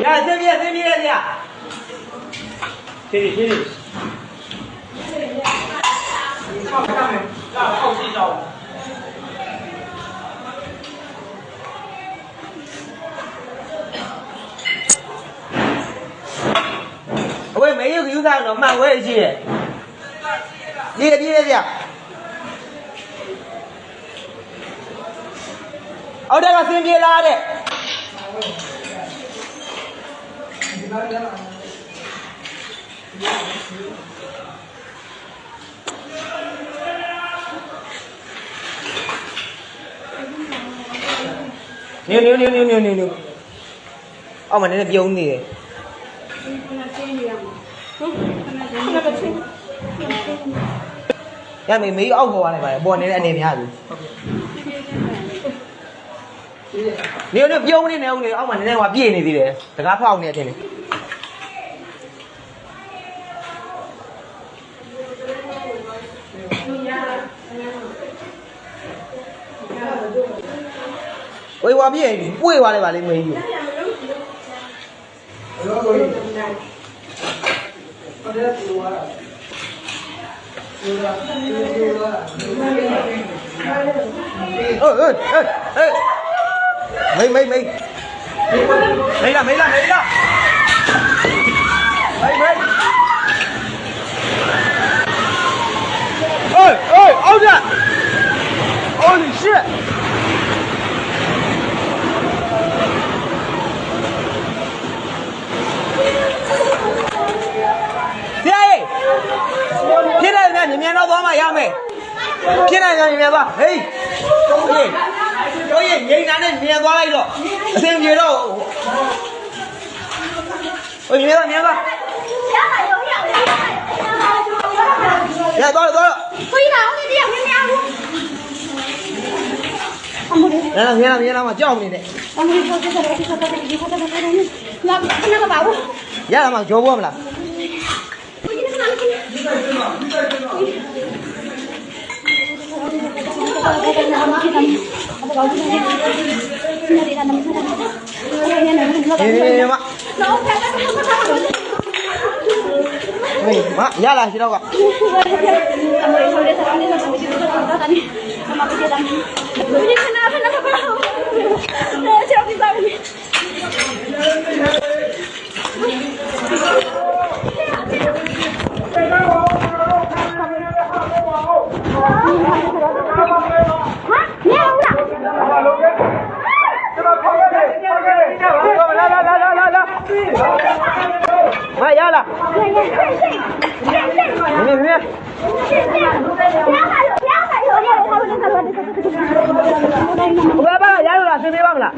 呀，这边这边的，你。我也没有个油怎了，办我也去。你也你个的。 အောက်တက်ကဆင်းပြေလာတဲ့ညိုညိုညိုညိုညိုညိုညိုအောက်မှာနည်းနည်းပြုံးနေတယ်ရမေမေးအောက်ခေါ်ရလိုက်ပါလေပေါ်နေတဲ့အနေများပြီဟုတ်ကဲ့ နေတို့ပြုံးနေနေဦးလေအောက်မှာနည်းနည်းဟိုပြည့်နေသေးတယ်တကားဖောက်နေတယ်ထင်တယ်ဝေဝါပြည့်ပြီပွေသွားလိုက်ပါလေမင်းကြီးဟုတ်ကဲ့ပါတယ်တူရတူရတူရဟေးဟေးဟေး 没没没，没了没了没了，没没，哎哎，奥特，奥利 shit，哎，现在里面里面好多卖烟的，现里面吧，哎，哎。 ကိုကြီးငိမ့်နာနဲ့မြင်သွားလိုက်တော့အဆင်ပြေတော့ဟိုမြင်တော့မြင်တော့ရတော့တော့ခွေးတော်နေတယ်မမြင်ဘူးလာလာလာလာမကြောက်နေနဲ့အမေတို့ကတော့ဒီကတော့ဒီကတော့ဒီကတော့လာခဏကပါဘူးရလာမကြောဘောမလားဒီကတော့ဒီကတော့ 行行行吧，走，哎，妈，下来， မရလာနေနေဘယ်ပါရလို့လားဆင်းပေးပါမလား